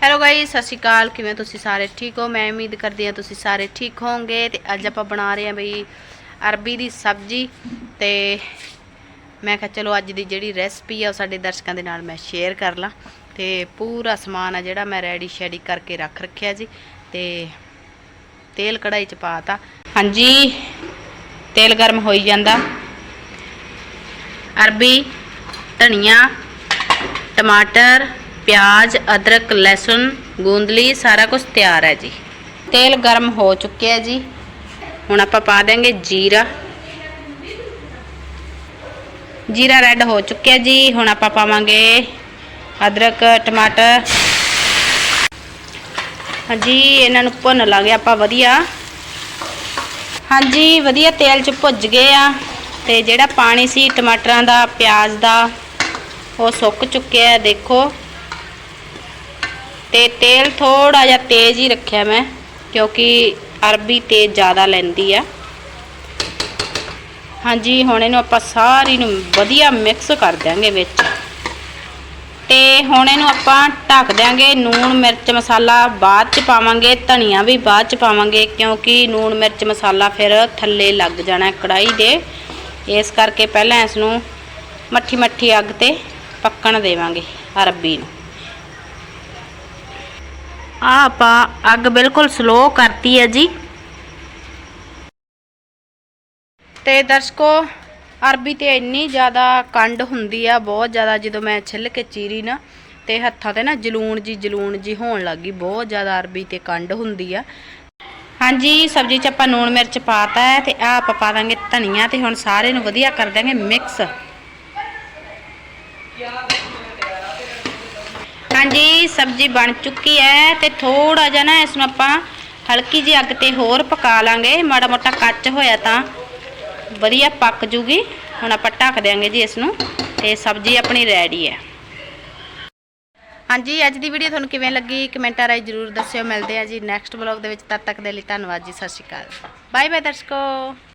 Hello guys ਸਤਿ ਸ਼੍ਰੀ ਅਕਾਲ। ਕਿਵੇਂ ਤੁਸੀਂ ਸਾਰੇ? ਠੀਕ ਹੋ? ਮੈਂ ਉਮੀਦ ਕਰਦੀ ਹਾਂ ਤੁਸੀਂ ਸਾਰੇ ਠੀਕ ਹੋਵੋਗੇ। ਤੇ ਅੱਜ ਆਪਾਂ ਬਣਾ ਰਹੇ ਹਾਂ ਬਈ ਅਰਬੀ ਦੀ ਸਬਜ਼ੀ। ਤੇ ਮੈਂ ਕਿਹਾ ਚਲੋ ਅੱਜ ਦੀ ਜਿਹੜੀ ਰੈਸਪੀ ਆ ਉਹ ਸਾਡੇ ਦਰਸ਼ਕਾਂ ਦੇ ਨਾਲ ਮੈਂ ਸ਼ੇਅਰ ਕਰ ਲਾਂ। ਤੇ ਪੂਰਾ ਸਮਾਨ ਆ ਜਿਹੜਾ ਮੈਂ ਰੈਡੀ ਸ਼ੈਡੀ ਕਰਕੇ ਰੱਖ ਰੱਖਿਆ ਜੀ। ਤੇ ਤੇਲ ਕੜਾਈ ਚ ਪਾਤਾ ਹਾਂਜੀ, ਤੇਲ ਗਰਮ ਹੋਈ ਜਾਂਦਾ। ਅਰਬੀ, ਧਨੀਆ, ਟਮਾਟਰ ਪਿਆਜ਼, ਅਦਰਕ ਲਸਣ ਗੂੰਦਲੀ ਸਾਰਾ ਕੁਝ ਤਿਆਰ ਹੈ ਜੀ। ਤੇਲ ਗਰਮ ਹੋ ਚੁੱਕਿਆ ਹੈ ਜੀ। ਹੁਣ ਆਪਾਂ ਪਾ ਦੇਾਂਗੇ ਜੀਰਾ। ਜੀਰਾ ਰੈੱਡ ਹੋ ਚੁੱਕਿਆ ਜੀ। ਹੁਣ ਆਪਾਂ ਪਾਵਾਂਗੇ ਅਦਰਕ, ਟਮਾਟਰ। ਹਾਂਜੀ, ਇਹਨਾਂ ਨੂੰ ਭੁੰਨ ਲਾਂਗੇ ਆਪਾਂ ਵਧੀਆ। ਹਾਂਜੀ, ਵਧੀਆ ਤੇਲ 'ਚ ਭੁੱਜ ਗਏ ਆ। ਤੇ ਜਿਹੜਾ ਪਾਣੀ ਸੀ ਟਮਾਟਰਾਂ ਦਾ, ਪਿਆਜ਼ ਦਾ, ਉਹ ਸੁੱਕ ਚੁੱਕਿਆ ਦੇਖੋ। ਤੇ ਤੇਲ ਥੋੜਾ ਜਿਹਾ ਤੇਜ਼ ਹੀ ਰੱਖਿਆ ਮੈਂ, ਕਿਉਂਕਿ ਅਰਬੀ ਤੇਜ਼ ਜ਼ਿਆਦਾ ਲੈਂਦੀ ਆ। ਹਾਂਜੀ, ਹੁਣ ਇਹਨੂੰ ਆਪਾਂ ਸਾਰੀ ਨੂੰ ਵਧੀਆ ਮਿਕਸ ਕਰ ਦਿਆਂਗੇ ਵਿੱਚ। ਤੇ ਹੁਣ ਇਹਨੂੰ ਆਪਾਂ ਢੱਕ ਦਿਆਂਗੇ, ਨੂਣ ਮਿਰਚ ਮਸਾਲਾ ਬਾਅਦ ਚ ਪਾਵਾਂਗੇ, ਧਨੀਆ ਵੀ ਬਾਅਦ ਚ ਪਾਵਾਂਗੇ, ਕਿਉਂਕਿ ਨੂਣ ਮਿਰਚ ਮਸਾਲਾ ਫਿਰ ਥੱਲੇ ਲੱਗ ਜਾਣਾ ਕੜਾਈ ਦੇ। ਇਸ ਕਰਕੇ ਪਹਿਲਾਂ ਇਸ ਨੂੰ ਮੱਠੀ ਮੱਠੀ ਅੱਗ ਤੇ ਪੱਕਣ ਦੇਵਾਂਗੇ ਅਰਬੀ ਨੂੰ। ਆ ਆਪਾਂ ਅੱਗ ਬਿਲਕੁਲ ਸਲੋ ਕਰਤੀ ਹੈ ਜੀ। ਤੇ ਦਰਸ਼ਕੋ, ਅਰਬੀ ਤੇ ਇੰਨੀ ਜ਼ਿਆਦਾ ਕੰਡ ਹੁੰਦੀ ਆ, ਬਹੁਤ ਜ਼ਿਆਦਾ ਜਦੋਂ ਮੈਂ ਛਿੱਲ ਕੇ ਚੀਰੀ ਨਾ, ਤੇ ਹੱਥਾਂ ਤੇ ਨਾ ਜਲੂਣ ਜੀ ਜਲੂਣ ਜੀ ਹੋਣ ਲੱਗੀ ਬਹੁਤ ਜ਼ਿਆਦਾ ਅਰਬੀ ਤੇ ਕੰਡ ਹੁੰਦੀ ਆ। ਹਾਂਜੀ, ਸਬਜ਼ੀ 'ਚ ਆਪਾਂ ਨੂਣ ਮਿਰਚ ਪਾਤਾ ਹੈ, ਤੇ ਆ ਆਪਾਂ ਪਾ ਦਾਂਗੇ ਧਨੀਆ, ਤੇ ਹੁਣ ਸਾਰੇ ਨੂੰ ਵਧੀਆ ਕਰ ਦਾਂਗੇ ਮਿਕਸ ਹਾਂਜੀ, ਸਬਜ਼ੀ ਬਣ ਚੁੱਕੀ ਹੈ ਤੇ ਥੋੜਾ ਜਿਹਾ ਨਾ ਇਸ ਨੂੰ ਆਪਾਂ ਹਲਕੀ ਜਿਹੀ ਅੱਗ ਤੇ ਹੋਰ ਪਕਾ ਲਾਂਗੇ। ਮਾੜਾ ਮੋਟਾ ਕੱਚ ਹੋਇਆ ਤਾਂ ਵਧੀਆ ਪੱਕ ਜੂਗੀ। ਹੁਣ ਆਪਾਂ ਢੱਕ ਦਿਆਂਗੇ ਜੀ ਇਸ ਨੂੰ ਤੇ ਸਬਜ਼ੀ ਆਪਣੀ ਰੈਡੀ ਹੈ। ਹਾਂਜੀ, ਅੱਜ ਦੀ ਵੀਡੀਓ ਤੁਹਾਨੂੰ ਕਿਵੇਂ ਲੱਗੀ ਕਮੈਂਟਾਂ ਰਾਹੀਂ ਜਰੂਰ ਦੱਸਿਓ। ਮਿਲਦੇ ਆ ਜੀ ਨੈਕਸਟ ਵਲੌਗ ਦੇ ਵਿੱਚ। ਤਦ ਤੱਕ ਦੇ ਲਈ ਧੰਨਵਾਦ ਜੀ। ਸਤਿ ਸ਼੍ਰੀ ਅਕਾਲ। Bye bye ਦਰਸ਼ਕੋ।